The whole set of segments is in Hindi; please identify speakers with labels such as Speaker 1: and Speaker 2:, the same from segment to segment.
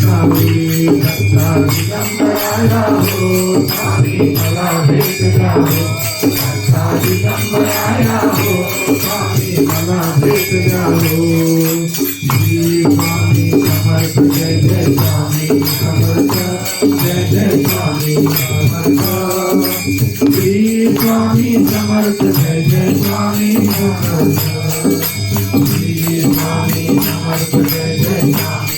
Speaker 1: स्वामी समर्थ जय जय स्वामी समर्थ श्री स्वामी समर्थ जय जय स्वामी समर्थ जय जय स्वामी समर्थ स्वामी समर्थ जय जय स्वामी समर्थ सागर स्वामींच्या कृपे काही पडतात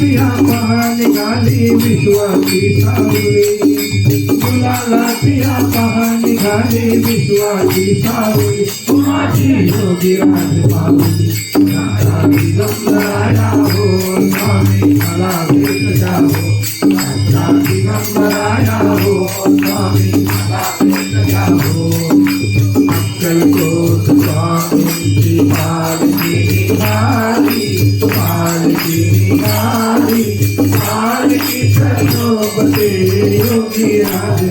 Speaker 1: पिया पहा निघाली विश्वाची सावली. मुलाला पिया पहा निघाली विश्वाची सावली. कुणाची योगी राज पावली राजा दिगंबराया हो स्वामी मला Yeah.